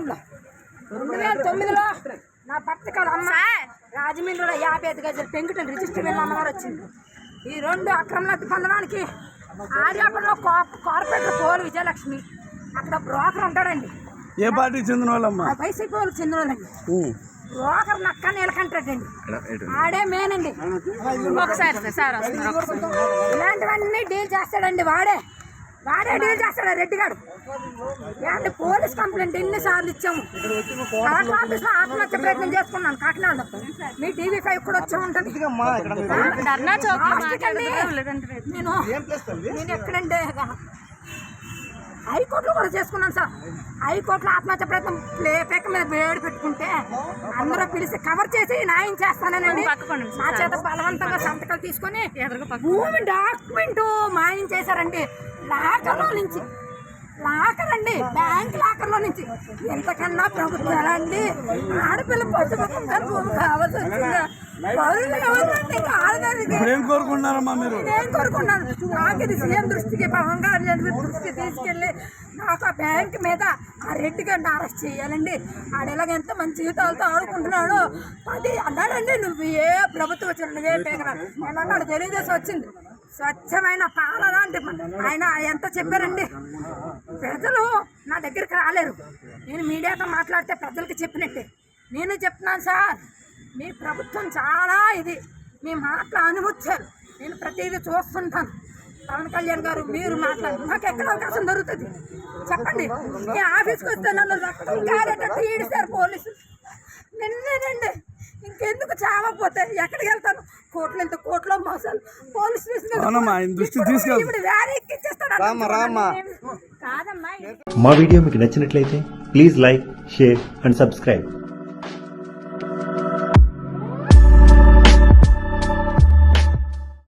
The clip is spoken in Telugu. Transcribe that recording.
అకౌంట్లో రెండు వేల తొమ్మిదిలో. నా పట్టకాల అమ్మ. రాజమండ్రిలో యాభై ఐదు గజాలు పెంకుటలు రిజిస్టర్ వెళ్ళిన అమ్మగారు వచ్చింది ఈ రెండు అక్రమలబ్ధి పొందడానికి ఆర్యాపంలో కార్పొరేటర్ పోలు విజయలక్ష్మి. అక్కడ బ్రోకర్ ఉంటాడండి. ఏ పార్టీకి చెందిన వాళ్ళమ్మా? ఆ వైసీపీ వాళ్ళు చెందినోళ్ళండి ఉం. బ్రోకర్ నక్క నీలకంటాడండి ఆడే మేనండి. ఒకసారి సార్ వస్తున్నారు ఒకసారి. ఇలాంటివన్నీ డీల్ చేస్తాడండి వాడే. వాడే డీల్ చేస్తాడు రెడ్డి గారు ఏంటి పోలీస్ కంప్లైంట్ ఎన్నిసార్లు ఇచ్చాము? కలెక్టర్ ఆఫీస్లో ఆత్మహత్య ప్రయత్నం చేసుకున్నాను కాకినాడలో. మీ టీవీ ఫైవ్ కూడా వచ్చే ఉంటుంది. నేను ఎక్కడంటే హైకోర్టులో కూడా చేసుకున్నాను సార్. హైకోర్టులో ఆత్మహత్య ప్రయత్నం పేక మీద వేడి పెట్టుకుంటే అందరూ పిలిచి కవర్ చేసి న్యాయం చేస్తానండి నా చేత బలవంతంగా సంతకాలు తీసుకొని భూమి డాక్యుమెంట్ మాయం చేశారండి. లాకర్లో నుంచి. లాకర్ అండి బ్యాంక్ లాకర్లో నుంచి. ఎంతకన్నా ప్రభుత్వాలు అండి? ఆడపిల్ల పసుపుకుంటారు భూమి కావాల్సి వచ్చిందా. ఏం కోరుకుంటున్నారమ్మా మీరు? నేను కోరుకున్నాను నాకు ఇది సీఎం దృష్టికి పవన్ కళ్యాణ్ దృష్టికి తీసుకెళ్ళి నాకు ఆ బ్యాంక్ మీద ఆ రెడ్డి గంట అరెస్ట్ చేయాలండి. ఆడెలాగ ఎంత మంచి జీవితాలతో ఆడుకుంటున్నాడు అది అన్నాడండి. నువ్వు ఏ ప్రభుత్వం వచ్చిన నువ్వే పేగరా తెలియజేసి వచ్చింది. స్వచ్ఛమైన పాలన అంటే ఆయన ఎంత చెప్పారండి? ప్రజలు నా దగ్గరికి రాలేరు. నేను మీడియాతో మాట్లాడితే ప్రజలకి చెప్పినట్టే. నేను చెప్తున్నాను సార్. మీ ప్రభుత్వం చాలా ఇది. మీ మాటలు అనుమతించారు నేను ప్రతిదీ చూస్తుంటాను. పవన్ కళ్యాణ్ గారు మీరు మాట్లాడు నాకు ఎక్కడ అవకాశం దొరుకుతుంది? చెప్పండి. మీ ఆఫీస్కి వస్తే నన్ను రక్తం కారేటట్టు ఈడిస్తారు పోలీసులు. నిన్నేనండి ఇంకెందుకు చావకపోతే? ఎక్కడికి వెళ్తాను కోట్లు ఎంత కోట్లో మోసాలు. పోలీస్ స్టేషన్ మా వీడియో మీకు నచ్చినట్లయితే please like share and subscribe.